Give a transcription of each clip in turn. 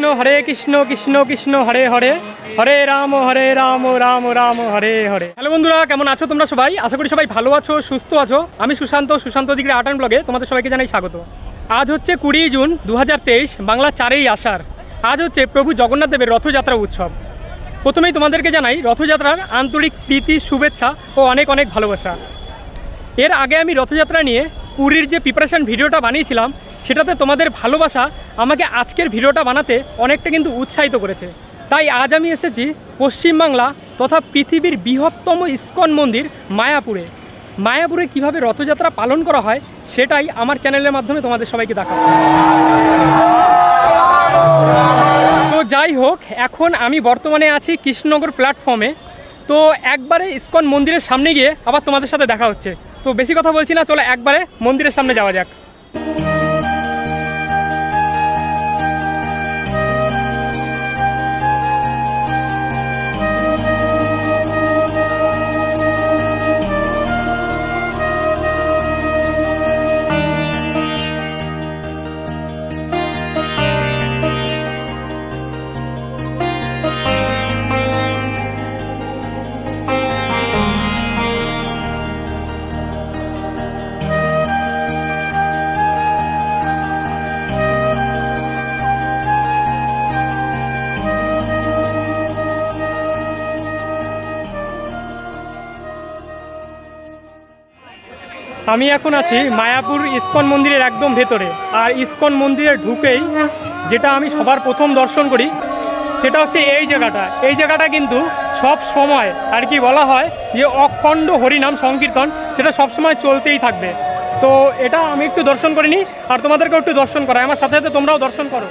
হরে Krishna Krishna Krishna, Hare Hare. Hare Ram Hare Ram Ram Ram, Hare Hare. Hello বন্ধুরা, কেমন আছো তোমরা সবাই? আশা করি সবাই ভালো আছো, সুস্থ আছো। আমি সুশান্ত সুশান্ত দিগরে আটান ব্লগে তোমাদের সবাইকে জানাই স্বাগত। আজ হচ্ছে কুড়ি জুন দু হাজার তেইশ, বাংলা চারেই আষাঢ়। আজ হচ্ছে প্রভু জগন্নাথ দেবের রথযাত্রা উৎসব। প্রথমেই তোমাদেরকে জানাই, রথযাত্রার আন্তরিক প্রীতি, শুভেচ্ছা ও অনেক অনেক ভালোবাসা। এর আগে আমি রথযাত্রা নিয়ে পুরীর যে প্রিপারেশান ভিডিওটা বানিয়েছিলাম সেটাতে তোমাদের ভালোবাসা আমাকে আজকের ভিডিওটা বানাতে অনেকটা কিন্তু উৎসাহিত করেছে। তাই আজ আমি এসেছি পশ্চিমবাংলা তথা পৃথিবীর বৃহত্তম ইস্কন মন্দির মায়াপুরে। মায়াপুরে কীভাবে রথযাত্রা পালন করা হয় সেটাই আমার চ্যানেলের মাধ্যমে তোমাদের সবাইকে দেখাবো। তো যাই হোক, এখন আমি বর্তমানে আছি কৃষ্ণনগর প্ল্যাটফর্মে। তো একবারে ইস্কন মন্দিরের সামনে গিয়ে আবার তোমাদের সাথে দেখা হচ্ছে। তো বেশি কথা বলছি না, চলো একবারে মন্দিরের সামনে যাওয়া যাক। আমি এখন আছি মায়াপুর ইস্কন মন্দিরের একদম ভেতরে। আর ইস্কন মন্দিরে ঢুকেই যেটা আমি সবার প্রথম দর্শন করি, সেটা হচ্ছে এই জায়গাটা। এই জায়গাটা কিন্তু সব সময় আর কি বলা হয় যে অখণ্ড হরিনাম সংকীর্তন, সেটা সব সময় চলতেই থাকবে। তো এটা আমি একটু দর্শন করিনি, আর তোমাদেরকেও একটু দর্শন করাই। আমার সাথে সাথে তোমরাও দর্শন করো।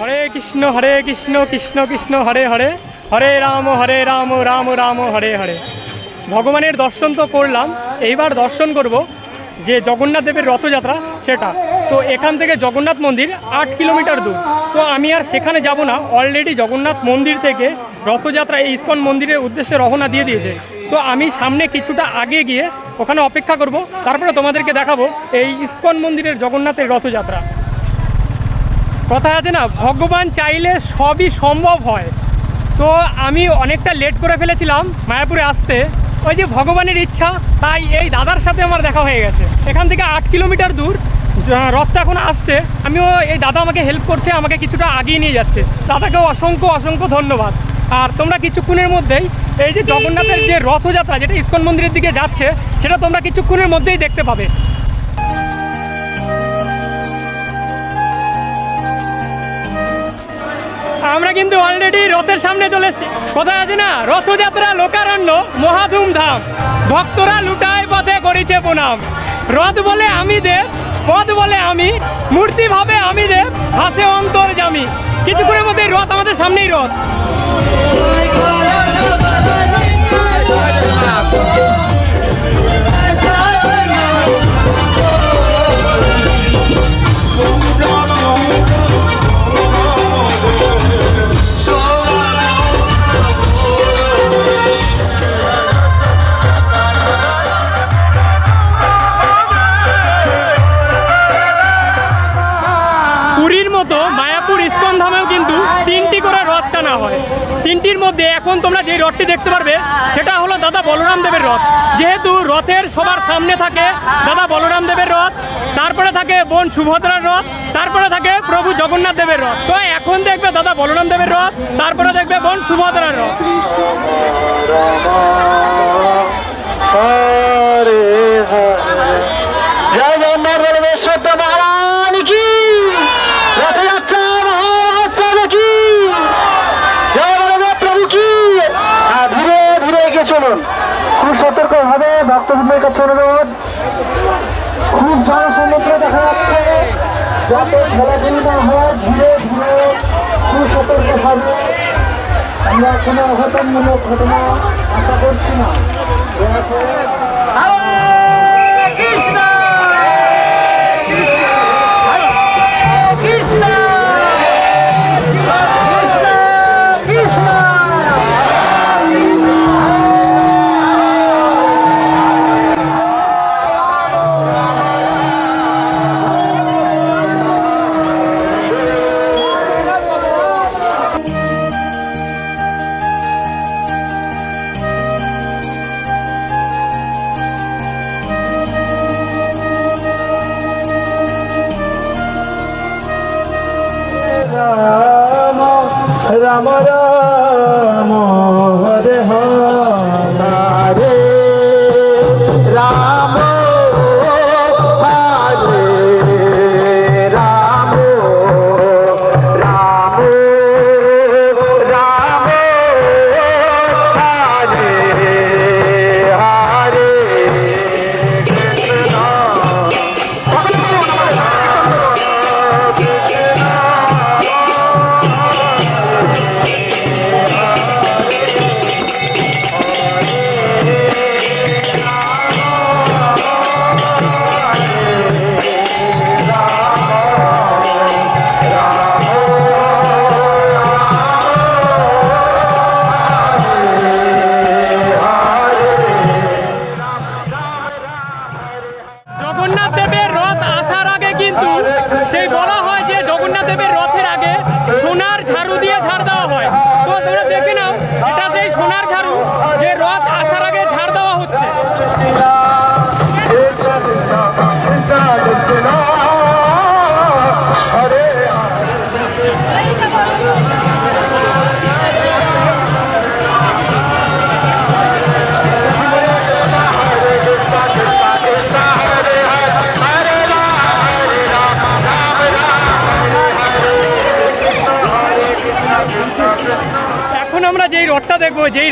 হরে কৃষ্ণ হরে কৃষ্ণ কৃষ্ণ কৃষ্ণ, হরে হরে। হরে রাম হরে রাম রাম রাম, হরে হরে। ভগবানের দর্শন তো করলাম, এইবার দর্শন করব যে জগন্নাথ দেবের রথযাত্রা সেটা। তো এখান থেকে জগন্নাথ মন্দির আট কিলোমিটার দূর। তো আমি আর সেখানে যাব না অলরেডি জগন্নাথ মন্দির থেকে রথযাত্রা এই ইস্কন মন্দিরের উদ্দেশ্যে রওনা দিয়ে দিয়েছে। তো আমি সামনে কিছুটা আগে গিয়ে ওখানে অপেক্ষা করব, তারপরে তোমাদেরকে দেখাবো এই ইস্কন মন্দিরের জগন্নাথের রথযাত্রা। কথা আছে না, ভগবান চাইলে সবই সম্ভব হয়। তো আমি অনেকটা লেট করে ফেলেছিলাম মায়াপুরে আসতে। ওই যে ভগবানের ইচ্ছা, তাই এই দাদার সাথে আমার দেখা হয়ে গেছে। এখান থেকে আট কিলোমিটার দূর রথটা এখন আসছে। আমিও এই দাদা আমাকে হেল্প করছে, আমাকে কিছুটা আগিয়ে নিয়ে যাচ্ছে। দাদাকেও অসংখ্য অসংখ্য ধন্যবাদ। আর তোমরা কিছুক্ষণের মধ্যেই এই যে জগন্নাথের যে রথযাত্রা, যেটা ইস্কন মন্দিরের দিকে যাচ্ছে, সেটা তোমরা কিছুক্ষণের মধ্যেই দেখতে পাবে। আমরা কিন্তু অলরেডি রথের সামনে চলে এসেছি। কোথায় আছে না? রথযাত্রা, লোকারণ্য মহাধুমধাম ভক্তরা লুটায় পথে করিছে প্রণাম। রথ বলে আমি দেব, পথ বলে আমি, মূর্তি ভাবে আমি দেব হাসে অন্তর জামি কিছুক্ষণের মধ্যে রথ আমাদের সামনেই রথ। মতো মায়াপুর ইস্কন ধামেও কিন্তু তিনটি করে রথ টানা হয়। তিনটির মধ্যে এখন তোমরা যে রথটি দেখতে পারবে, সেটা হলো দাদা বলরাম দেবের রথ। যেহেতু রথের সবার সামনে থাকে দাদা বলরাম দেবের রথ, তারপরে থাকে বোন সুভদ্রার রথ, তারপরে থাকে প্রভু জগন্নাথ দেবের রথ। তো এখন দেখবে দাদা বলরাম দেবের রথ, তারপরে দেখবে বোন সুভদ্রার রথ। খুব জনসমুদ্র দেখা যাচ্ছে। যাতে খেলাধুলি না হয়, ধীরে ধীরে খুব সতর্ক ভাবে আমরা কোনো অঘটনমূলক ঘটনা আশা করছি না। রাম জগন্নাথ দেবের রথ আসার আগে কিন্তু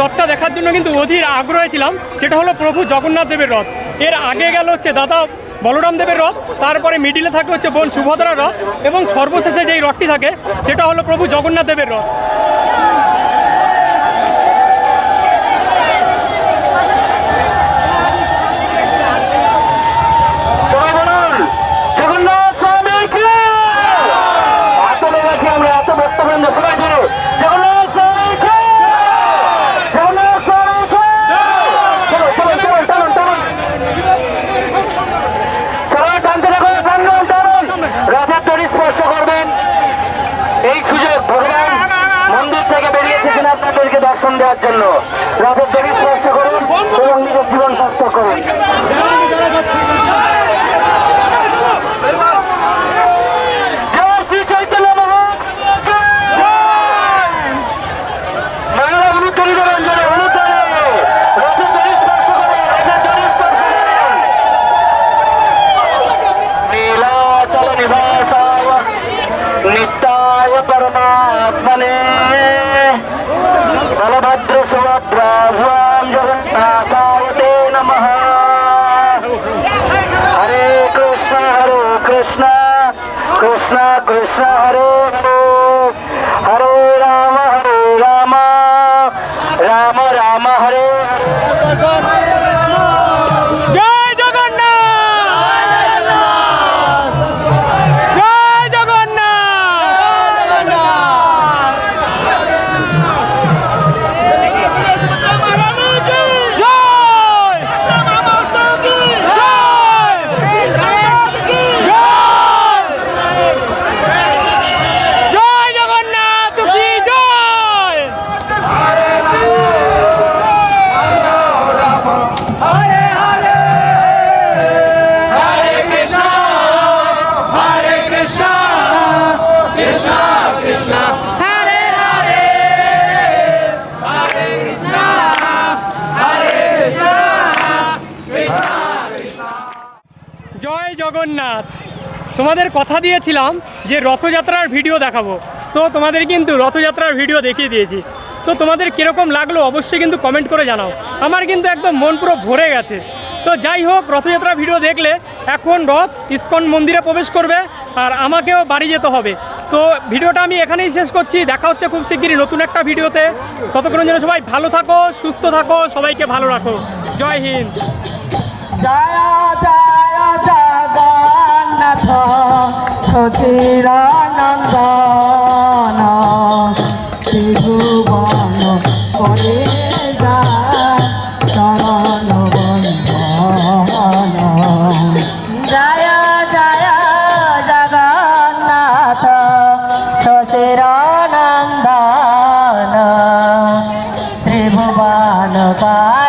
রথটা দেখার জন্য কিন্তু অধীর আগ্রহে ছিলাম। সেটা হলো প্রভু জগন্নাথ দেবের রথ। এর আগে গেল হচ্ছে দাদা বলরাম দেবের রথ, তারপরে মিডিলে থাকে হচ্ছে বোন সুভদ্রার রথ এবং সর্বশেষে যেই রথটি থাকে, সেটা হলো প্রভু জগন্নাথ দেবের রথ সবাই বলুন জগন্নাথ স্বামীকে এত লোক আছি আমরা এত ভক্তবৃন্দ সবাই বলো জগন্নাথ স্বামীকে জগন্নাথ স্বামীকে চলো চলো চলো টানুন টানুন চলো টানতে থাকো টানুন টানুন রথের দড়ি স্পর্শ করবেন এই সুযোগ ভগবান মন্দির থেকে বেরিয়ে এসেছেন আপনাদেরকে দর্শন দেওয়ার জন্য দড়ি স্পর্শ জগন্নাথ। তোমাদের কথা দিয়েছিলাম যে রথযাত্রার ভিডিও দেখাবো। তো তোমাদের কিন্তু রথযাত্রার ভিডিও দেখিয়ে দিয়েছি। তো তোমাদের কীরকম লাগল অবশ্যই কিন্তু কমেন্ট করে জানাও। আমার কিন্তু একদম মন পুরো ভরে গেছে। তো যাই হোক রথযাত্রা ভিডিও দেখলে এখন রথ ইস্কন মন্দিরে প্রবেশ করবে আর আমাকেও বাড়ি যেতে হবে। তো ভিডিওটা আমি এখানেই শেষ করছি। দেখা হচ্ছে খুব শিগগিরই নতুন একটা ভিডিওতে। ততক্ষণ যেন সবাই ভালো থাকো, সুস্থ থাকো, সবাইকে ভালো রাখো। জয় হিন্দ। জয় জগন্নাথ সতীর নন্দন ত্রিভুবন পারে